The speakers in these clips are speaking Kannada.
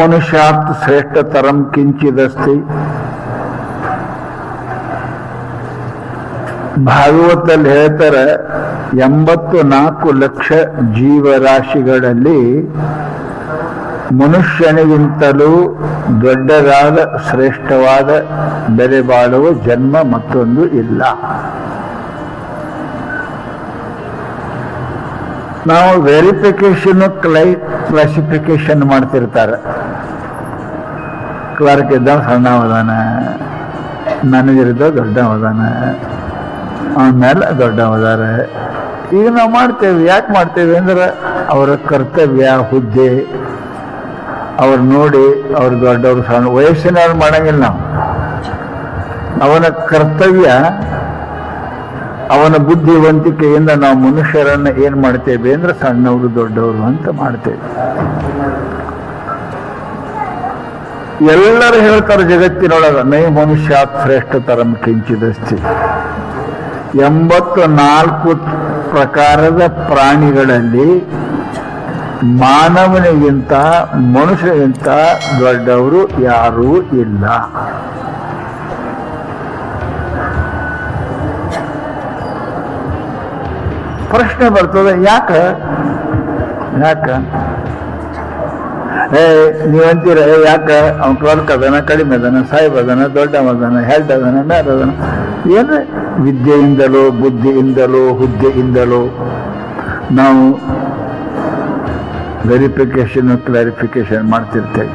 ಮನುಷ್ಯಾತ್ ಶ್ರೇಷ್ಠತರಂ ಕಿಂಚಿದಸ್ತಿ. ಭಾಗವತಲ್ಲಿ ಹೇಳ್ತಾರೆ, ಎಂಬತ್ತು ನಾಲ್ಕು ಲಕ್ಷ ಜೀವರಾಶಿಗಳಲ್ಲಿ ಮನುಷ್ಯನಿಗಿಂತಲೂ ದೊಡ್ಡದಾದ, ಶ್ರೇಷ್ಠವಾದ ಬೆಲೆ ಬಾಳುವ ಜನ್ಮ ಮತ್ತೊಂದು ಇಲ್ಲ. ನಾವು ವೆರಿಫಿಕೇಶನ್ ಕ್ಲೈ ಕ್ಲಾಸಿಫಿಕೇಶನ್ ಮಾಡ್ತಿರ್ತಾರೆ. ಕ್ಲರ್ಕ್ ಇದ್ದ ಸಣ್ಣವದಾನ ಮ್ಯಾನೇಜರ್ ಇದ್ದ ದೊಡ್ಡವದಾನ, ಆಮೇಲೆ ದೊಡ್ಡವದಾರ. ಈಗ ನಾವು ಮಾಡ್ತೇವೆ, ಯಾಕೆ ಮಾಡ್ತೇವೆ ಅಂದ್ರೆ ಅವರ ಕರ್ತವ್ಯ, ಹುದ್ದೆ, ಅವ್ರು ನೋಡಿ ಅವ್ರ ದೊಡ್ಡವ್ರು ಸಣ್ಣ ವಯಸ್ಸಿನ ಮಾಡಂಗಿಲ್ಲ ನಾವು. ಅವನ ಕರ್ತವ್ಯ ಅವನ ಬುದ್ಧಿವಂತಿಕೆಯಿಂದ ನಾವು ಮನುಷ್ಯರನ್ನು ಏನು ಮಾಡ್ತೇವೆ ಅಂದ್ರೆ ಸಣ್ಣವರು ದೊಡ್ಡವರು ಅಂತ ಮಾಡ್ತೇವೆ. ಎಲ್ಲರೂ ಹೇಳ್ತಾರೆ ಜಗತ್ತಿನೊಳಗ, ನೈ ಮನುಷ್ಯ ಶ್ರೇಷ್ಠ ತರಂ ಕಿಂಚಿದಸ್ತಿ. ಎಂಬತ್ತು ನಾಲ್ಕು ಪ್ರಕಾರದ ಪ್ರಾಣಿಗಳಲ್ಲಿ ಮಾನವನಿಗಿಂತ ಮನುಷ್ಯಗಿಂತ ದೊಡ್ಡವರು ಯಾರೂ ಇಲ್ಲ. ಪ್ರಶ್ನೆ ಬರ್ತದೆ, ಯಾಕ? ಯಾಕ? ಏ, ನೀವಂತೀರ ಯಾಕ? ಅವ್ನ ಕ್ಲರ್ಕ್ ಅದನ, ಕಡಿಮೆ ಅದನ, ಸಾಹೇಬ್ ಅದನ ದೊಡ್ಡವ ಅದನ ಹೆಲ್ಟ್ ಅದನ, ಮ್ಯಾಲ ಅದನ. ಏನು ವಿದ್ಯೆಯಿಂದಲೋ, ಬುದ್ಧಿಯಿಂದಲೋ, ಹುದ್ದೆಯಿಂದಲೋ, ನಾವು ವೆರಿಫಿಕೇಶನ್ ಕ್ಲಾರಿಫಿಕೇಶನ್ ಮಾಡ್ತಿರ್ತೇವೆ.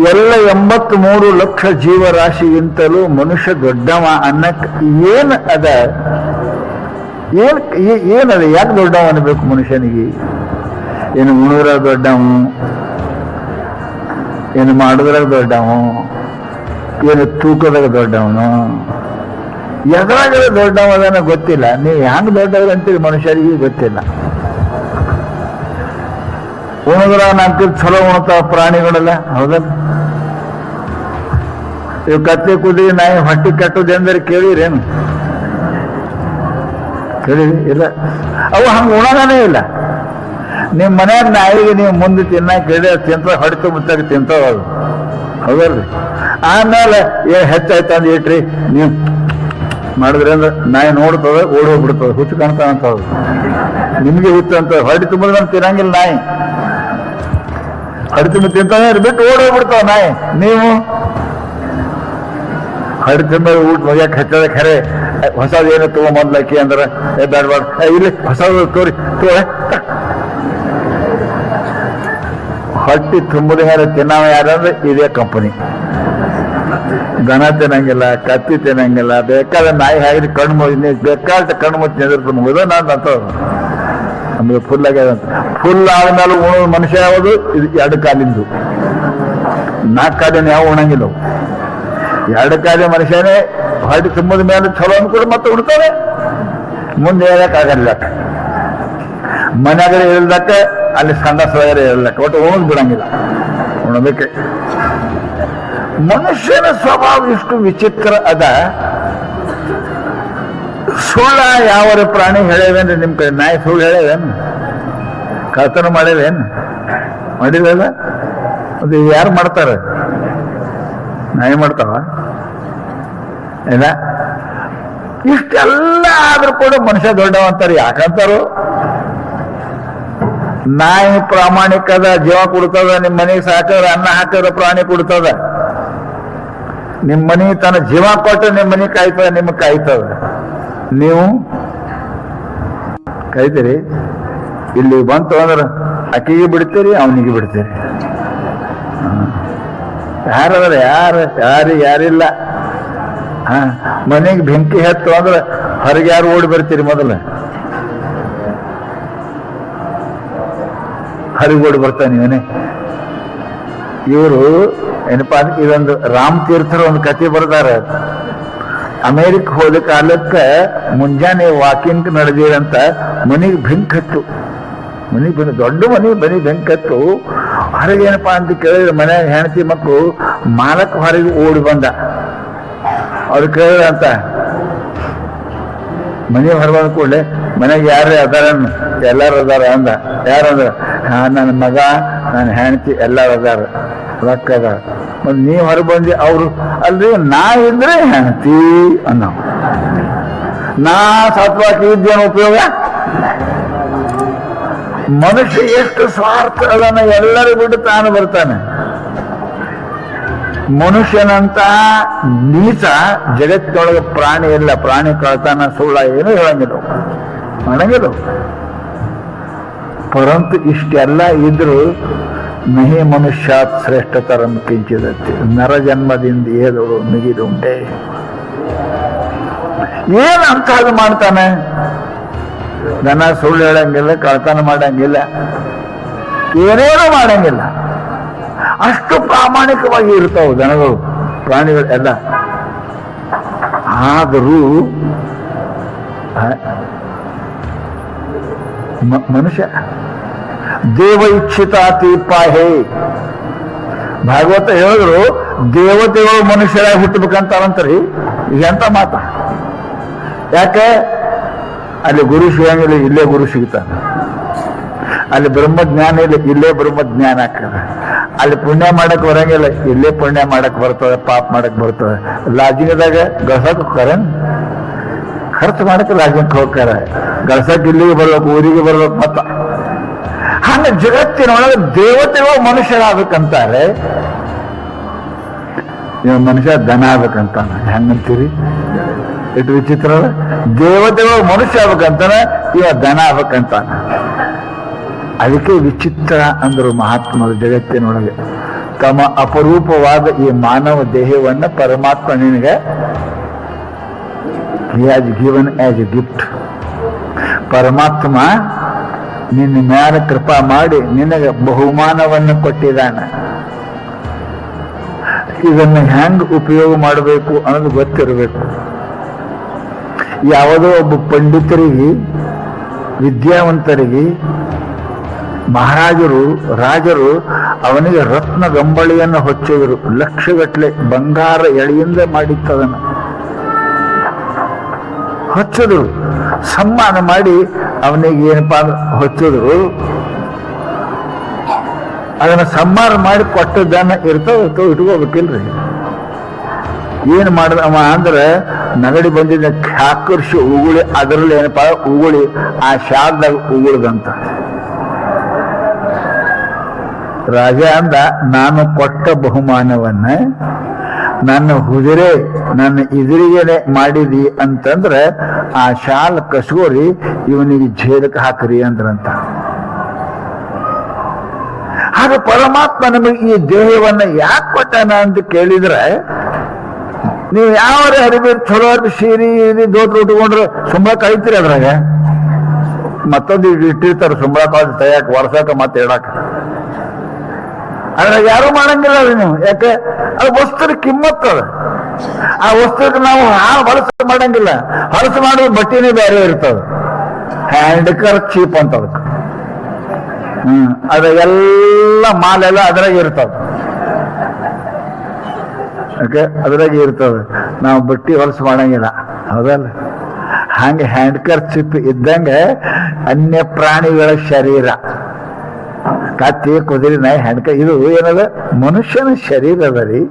ಎಲ್ಲ ಎಂಬತ್ ಮೂರು ಲಕ್ಷ ಜೀವರಾಶಿಗಿಂತಲೂ ಮನುಷ್ಯ ದೊಡ್ಡವ ಅನ್ನಕ್ ಏನ್ ಅದ? ಏನ್ ಏನದ? ಯಾಕೆ ದೊಡ್ಡವ ಅನ್ಬೇಕು ಮನುಷ್ಯನಿಗೆ? ಏನು ಉಣುದ್ರ ದೊಡ್ಡವ? ಏನು ಮಾಡುದ್ರಾಗ ದೊಡ್ಡವ? ಏನು ತೂಕದಾಗ ದೊಡ್ಡವನು? ಎದ್ರಾಗ ದೊಡ್ಡವ ಅದನ್ನ ಗೊತ್ತಿಲ್ಲ. ನೀವು ಹ್ಯಾಂಗ ದೊಡ್ಡವ್ರು ಅಂತೀರಿ ಮನುಷ್ಯರಿಗೆ ಗೊತ್ತಿಲ್ಲ. ಉಣುದ್ರ ನಾಲ್ಕು ಚಲೋ ಉಣ್ತಾವ ಪ್ರಾಣಿಗಳೆಲ್ಲ, ಹೌದಲ್ಲ? ಇವು ಕತ್ತೆ ಕುದುರೆ ನಾಯಿ ಹೊಟ್ಟಿ ಕಟ್ಟುದೆಂದರೆ ಕೇಳಿರೇನು? ಕೇಳಿ, ಇಲ್ಲ. ಅವು ಹಂಗ ಉಣಗಾನೇ ಇಲ್ಲ. ನಿಮ್ಮ ಮನ್ಯಾಗ ನಾಯಿಗೆ ನೀವು ಮುಂದೆ ತಿನ್ನ ಕೇಳಿ ತಿಂತ, ಹೊಡಿತು, ಮುತ್ತಾಗ ತಿಂತಾವ ಅದು ಹೌದಲ್ರಿ? ಆಮೇಲೆ ಏ ಹೆಚ್ಚಾಯ್ತಂದ್ ಇಟ್ರಿ, ನೀವು ಮಾಡಿದ್ರೆ ಅಂದ್ರೆ ನಾಯಿ ನೋಡ್ತದ, ಓಡಿ ಹೋಗ್ಬಿಡ್ತದ, ಹುಚ್ಚು ಕಾಣ್ತಾ ಅಂತ ನಿಮಗೆ ಹುಚ್ಚು ಅಂತ, ಹೊಡಿ ತುಂಬಿದ್ರೆ ನಾನು ತಿನ್ನಂಗಿಲ್ಲ ನಾಯಿ. ಹೊಡಿ ತುಂಬ ತಿಂತಾನೆ ಬಿಟ್ಟು ಓಡಿ ಹೋಗ್ಬಿಡ್ತಾವ ನಾಯಿ. ನೀವು ಹಡಿ ಮೇಲೆ ಊಟ ಮಗ್ಯಾಕ ಹಚ್ಚದ ಖರೆ. ಹೊಸದು ಮೊದಲು ತಗೊಂಬಂದ್ಲಕ್ಕಿ ಅಂದ್ರೆ? ಬೇಡ ಬೇಡ ಇಲ್ಲಿ ಹೊಸದು ತೋರಿ. ತೋ ಹೊಟ್ಟಿ ತುಂಬದ ಮೇಲೆ ತಿನ್ನವ ಯಾರಂದ್ರೆ ಇದೇ ಕಂಪನಿ ದನ ತಿನ್ನಂಗಿಲ್ಲ, ಕತ್ತಿ ತಿನ್ನಂಗಿಲ್ಲ. ಬೇಕಾದ ನಾಯಿ ಹಾಕಿದ್ರೆ ಕಣ್ಣು ಮುಗಿ ಬೇಕಾದ ಕಣ್ಣು ಮುಚ್ಚಿ ನಿಂದಿರ್ತದೆ ಮುಗಿದ ನಾನು ಅಂತ ನಮ್ಗೆ ಫುಲ್ ಆಗ್ಯದ ಫುಲ್ ಆದ್ಮೇಲೆ ಉಣೋ ಮನುಷ್ಯ ಯಾವುದು? ಇದು ಎರಡು ಕಾಲಿಂದು. ನಾಲ್ಕು ಕಾಲಿನ ಯಾವ ಉಣಂಗಿಲ್ಲ ಅವು. ಎರಡು ಕಾಲಿ ಮನುಷ್ಯನೇ ಹೊಟ್ಟೆ ತುಂಬದ ಮೇಲೆ ಚಲೋ ಅನ್ಕೊಂಡು ಮತ್ತೆ ಉಡ್ತಾನೆ ಮುಂದೆ ಹೇಳಕ್ಕಾಗಲ್ಲ ಮನ್ಯಾಗ ಇಳ್ದಕ್ಕ ಅಲ್ಲಿ ಸಣ್ಣ ಸೊಯರ ಇರಲಕ್ಕ. ಒಟ್ಟು ಉಣದ್ ಬಿಡಂಗಿಲ್ಲ. ಉಣದಕ್ಕೆ. ಮನುಷ್ಯನ ಸ್ವಭಾವ ಇಷ್ಟು ವಿಚಿತ್ರ ಅದ. ಸುಳ್ಳ ಯಾವ ಪ್ರಾಣಿ ಹೇಳೇವೇನ್ರಿ ನಿಮ್ ಕಡೆ? ನಾಯಿ ಸುಳ್ಳು ಹೇಳೇವೇನು? ಕಳ್ತನ ಮಾಡೇವೇನು? ಮಾಡಿಲ್ಲ ಅದು ಯಾರು ಮಾಡ್ತಾರ? ನಾಯಿ ಮಾಡ್ತಾವ? ಏನ? ಇಷ್ಟೆಲ್ಲ ಆದ್ರೂ ಕೂಡ ಮನುಷ್ಯ ದೊಡ್ಡವ ಅಂತಾರೆ? ಯಾಕಂತಾರು ನಾಯಿ ಪ್ರಾಮಾಣಿಕದ ಜೀವ ಕೊಡ್ತದ, ನಿಮ್ ಮನೆಗೆ ಸಾಕಿದ್ರೆ ಅನ್ನ ಹಾಕಿದ್ರೆ ಪ್ರಾಣಿ ಕೊಡ್ತದ. ನಿಮ್ಮ ಮನಿ ತನ್ನ ಜೀವ ಕೊಟ್ಟು ನಿಮ್ಮ ಮನಿ ಕಾಯ್ತದ, ನಿಮ್ಗೆ ಕಾಯ್ತದ. ನೀವು? ಕಾಯ್ತೀರಿ? ಇಲ್ಲಿ ಬಂತು ಅಂದ್ರೆ ಆಕೆಗೆ ಬಿಡ್ತೀರಿ, ಅವನಿಗೆ ಬಿಡ್ತೀರಿ. ಯಾರದ್ರ ಯಾರು ಯಾರು ಯಾರಿಲ್ಲ. ಹಾ, ಮನೆಗೆ ಬೆಂಕಿ ಹತ್ತು ಅಂದ್ರೆ ಹೊರಗೆ ಯಾರು ಓಡಿ ಬರ್ತೀರಿ ಮೊದಲು? ಹೊರಗೆ ಓಡಿ ಬರ್ತಾನೆ ಇವನೇ. ಇವರು ಏನಪ್ಪಾ ಅಂದ್ರೆ ಇದೊಂದು ರಾಮ್ ತೀರ್ಥರ ಒಂದು ಕತೆ ಬರ್ದಾರ. ಅಮೇರಿಕ ಹೋದ ಕಾಲಕ್ಕೆ ಮುಂಜಾನೆ ವಾಕಿಂಗ್ ನಡೆದಿರಂತ ಮನೆಗೆ ಬೆಂಕತ್ತು ಮನೆಗೆ ದೊಡ್ಡ ಮನೆ ಮನೆ ಬೆಂಕಿ ಹೊರಗೆ ಏನಪ್ಪಾ ಅಂತ ಕೇಳಿದ್ರೆ ಮನ್ಯಾಗ ಹೆಂಡತಿ ಮಕ್ಕಳು ಮಾಲಕ್ ಹೊರಗೆ ಓಡಿ ಬಂದ. ಅವ್ರು ಕೇಳಿದ್ರಂತ ಮನೆ ಹೊರಬಂದ ಕೂಡಲೇ ಮನೆಗೆ ಯಾರು ಅದಾರ ಎಲ್ಲಾರು ಅದಾರ ಅಂದ. ಯಾರಂದ್ರ ಹಾ, ನನ್ನ ಮಗ, ನನ್ನ ಹೆಂಡತಿ ಎಲ್ಲಾರು ಅದಾರ, ರೊಕ್ಕ ಅದಾರ. ಮತ್ ನೀ ಹೊರಬಂದಿ ಅವರು, ಅಲ್ರಿ, ನಾ ಇದ್ರೆ ಹೆಂಡತಿ ಅನ್ನೋ ನಾ ಸತ್ವಾಕಿ ಇದ್ದೇನು ಉಪಯೋಗ? ಮನುಷ್ಯ ಎಷ್ಟು ಸ್ವಾರ್ಥ ಅದನ್ನ ಎಲ್ಲರೂ ಬಿಟ್ಟು ತಾನು ಬರ್ತಾನೆ. ಮನುಷ್ಯನಂತ ನೀಚ ಜಗತ್ತಿನೊಳಗೆ ಪ್ರಾಣಿ ಇಲ್ಲ, ಪ್ರಾಣಿ ಕಳ್ತಾನ, ಸುಳ್ಳ ಏನು ಹೇಳಂಗಿಲ್ಲ. ಮಾಡಂಗಿಲ್ಲ. ಪರಂತು ಇಷ್ಟೆಲ್ಲ ಇದ್ರು ನಹಿ ಮನುಷ್ಯಾತ್ ಶ್ರೇಷ್ಠತರಂ ಕಿಂಚಿದತ್ತೆ ನರ ಜನ್ಮದಿಂದ ಏದಳು ಮಿಗಿದುಂಟೆ ಏನ್ ಅಂತ ಅದು ಮಾಡ್ತಾನೆ? ದನ ಸುಳ್ಳು ಹೇಳಂಗಿಲ್ಲ ಕಳ್ತನ ಮಾಡಂಗಿಲ್ಲ, ಏನೇನೂ ಮಾಡಂಗಿಲ್ಲ. ಅಷ್ಟು ಪ್ರಾಮಾಣಿಕವಾಗಿ ಇರ್ತಾವ ದನಗಳು ಪ್ರಾಣಿಗಳು ಎಲ್ಲ. ಆದರೂ ಮನುಷ್ಯ ದೇವ ಇಚ್ಛಿತಾತಿ ಪಾಹೆ. ಭಾಗವತ ಹೇಳಿದ್ರು, ದೇವತೆಗಳು ಮನುಷ್ಯರಾಗಿ ಹುಟ್ಟಬೇಕಂತಾರಂತ್ರಿ, ಎಂತ ಮಾತ? ಯಾಕೆ? ಅಲ್ಲಿ ಗುರು ಸಿಗಂಗಿಲ್ಲ ಇಲ್ಲೇ ಗುರು ಸಿಗ್ತಾನೆ ಅಲ್ಲಿ ಬ್ರಹ್ಮಜ್ಞಾನ ಇಲ್ಲ, ಇಲ್ಲೇ ಬ್ರಹ್ಮಜ್ಞಾನ ಆಗ್ತದೆ. ಅಲ್ಲಿ ಪುಣ್ಯ ಮಾಡಕ್ ಬರಂಗಿಲ್ಲ, ಇಲ್ಲೇ ಪುಣ್ಯ ಮಾಡಕ್ ಬರ್ತದೆ, ಪಾಪ ಮಾಡಕ್ ಬರ್ತದೆ. ಲಾಜಿಂಗದಾಗ ಗಳಸಕ್ ಹೋಗ್ತಾರೆ ಖರ್ಚು ಮಾಡಕ್ ಲಾಜಿಂಗ್ ಹೋಗ್ತಾರೆ. ಗಳಸಕ್ ಇಲ್ಲಿಗೆ ಬರ್ಬೇಕು, ಊರಿಗೆ ಬರ್ಬೇಕು ಮತ್ತ. ಹಂಗ ಜಗತ್ತಿನೊಳಗೆ ದೇವತೆಗಳು ಮನುಷ್ಯರಾಗಬೇಕಂತಾರೆ. ಇವ ಮನುಷ್ಯ ದನ ಆಗ್ಬೇಕಂತಾನೆ. ಹೆಂಗಂತೀರಿ? ಇಟ್ಟು ವಿಚಿತ್ರ? ದೇವತೆಗಳು ಮನುಷ್ಯ ಆಗ್ಬೇಕಂತಾನೆ, ಇವ ದನ ಆಗ್ಬೇಕಂತಾನ. ಅದಕ್ಕೆ ವಿಚಿತ್ರ ಅಂದರು ಮಹಾತ್ಮರು ಜಗತ್ತಿನೊಳಗೆ. ತಮ್ಮ ಅಪರೂಪವಾದ ಈ ಮಾನವ ದೇಹವನ್ನ ಪರಮಾತ್ಮ ನಿನಗೆ as given as a gift ಪರಮಾತ್ಮ ನಿನ್ನ ಮ್ಯಾಲ ಕೃಪಾ ಮಾಡಿ ನಿನಗೆ ಬಹುಮಾನವನ್ನು ಕೊಟ್ಟಿದ್ದಾನೆ. ಇದನ್ನು ಹೆಂಗ್ ಉಪಯೋಗ ಮಾಡಬೇಕು ಅನ್ನೋದು ಗೊತ್ತಿರಬೇಕು. ಯಾವುದೋ ಒಬ್ಬ ಪಂಡಿತರಿಗೆ, ವಿದ್ಯಾವಂತರಿಗೆ ಮಹಾರಾಜರು, ರಾಜರು ಅವನಿಗೆ ರತ್ನ ಗಂಬಳಿಯನ್ನು ಹೊಚ್ಚಿದರು. ಲಕ್ಷಗಟ್ಟಲೆ ಬಂಗಾರ ಎಳೆಯಿಂದ ಮಾಡಿತ್ತದನ್ನು ಹೊಚ್ಚಿದ್ರು. ಸಮ್ಮಾನ ಮಾಡಿ ಅವನಿಗೆ ಏನಪ್ಪಾ ಹೊಚ್ಚಿದ್ರು. ಅದನ್ನ ಸಮ್ಮಾನ ಮಾಡಿ ಕೊಟ್ಟದ್ದನ್ನು ಇರ್ತಾವ ಇಟ್ಕೋಬೇಕಿಲ್ರಿ. ಏನ್ ಮಾಡಿದ ಅಂದ್ರೆ ನಗಡಿ ಬಂದಿದ್ದ ಖ್ಯಾಕರ್ಷಿ ಉಗುಳಿ, ಅದರಲ್ಲಿ ಏನಪ್ಪ, ಉಗುಳಿ, ಆ ಶಾಲ್ದಾಗ ಉಗುಳ್ದಂತ. ರಾಜ ಅಂದ, ನಾನು ಕೊಟ್ಟ ಬಹುಮಾನವನ್ನ ನನ್ನ ಹುದುರೆ, ನನ್ನ ಎದುರಿಗೆನೆ ಮಾಡಿದಿ ಅಂತಂದ್ರೆ ಆ ಶಾಲ್ ಕಸಗೋರಿ, ಇವನಿಗೆ ಜೇಲಕ್ಕೆ ಹಾಕ್ರಿ ಅಂದ್ರಂತ. ಹಾಗೆ ಪರಮಾತ್ಮ ನಮಗೆ ಈ ದೇಹವನ್ನ ಯಾಕೆ ಕೊಟ್ಟಾನ ಅಂತ ಕೇಳಿದ್ರೆ ನೀವು ಯಾವ ಅರಿವಿ ಚಲೋ ಸೀರಿ ದೋಟ್ ಉಟ್ಕೊಂಡ್ರೆ ಸುಂಬಳ ಕಳಿತೀರಿ ಅದ್ರಾಗ? ಮತ್ತೊಂದು ಇಟ್- ಇಟ್ಟಿರ್ತಾರೆ, ಸುಂಬಳ ಕಾಲ ತಯಾಕ ವರ್ಸಕ ಮತ್ತೆ ಹೇಳಕ್ ಅದ್ರಾಗ ಯಾರು ಮಾಡಂಗಿಲ್ಲ ಅದು ನೀವು. ಯಾಕೆ? ಅದು ವಸ್ತು ಕಿಮ್ಮತ್ತು ಆ ವಸ್ತುಕ್ಕೆ ನಾವು ಹಾಳು ಹೊಲಸು ಮಾಡಂಗಿಲ್ಲ. ಹೊಲಸು ಮಾಡೋದು ಬಟ್ಟಿನೇ ಬೇರೆ ಇರ್ತದೆ. ಹ್ಯಾಂಡ್ ಕರ್ ಚೀಪ್ ಅಂತ ಅದಕ್ಕೆ ಹ್ಮ್. ಅದ ಎಲ್ಲ ಮಾಲೆಲ್ಲ ಅದ್ರಾಗ ಇರ್ತದ. ಓಕೆ ಅದ್ರಾಗ ಇರ್ತದೆ. ನಾವು ಬಟ್ಟಿ ಹೊಲಸು ಮಾಡಂಗಿಲ್ಲ. ಹೌದಲ್ಲ? ಹಂಗೆ ಹ್ಯಾಂಡ್ ಚಿಪ್ ಇದ್ದಂಗೆ ಅನ್ಯ ಪ್ರಾಣಿಗಳ ಶರೀರ. ಕತ್ತಿ, ಕುದುರೆ, ನಾಯಿ ಹ್ಯಾಂಡ್ ಇದು ಏನದ? ಮನುಷ್ಯನ ಶರೀರ ರೀ.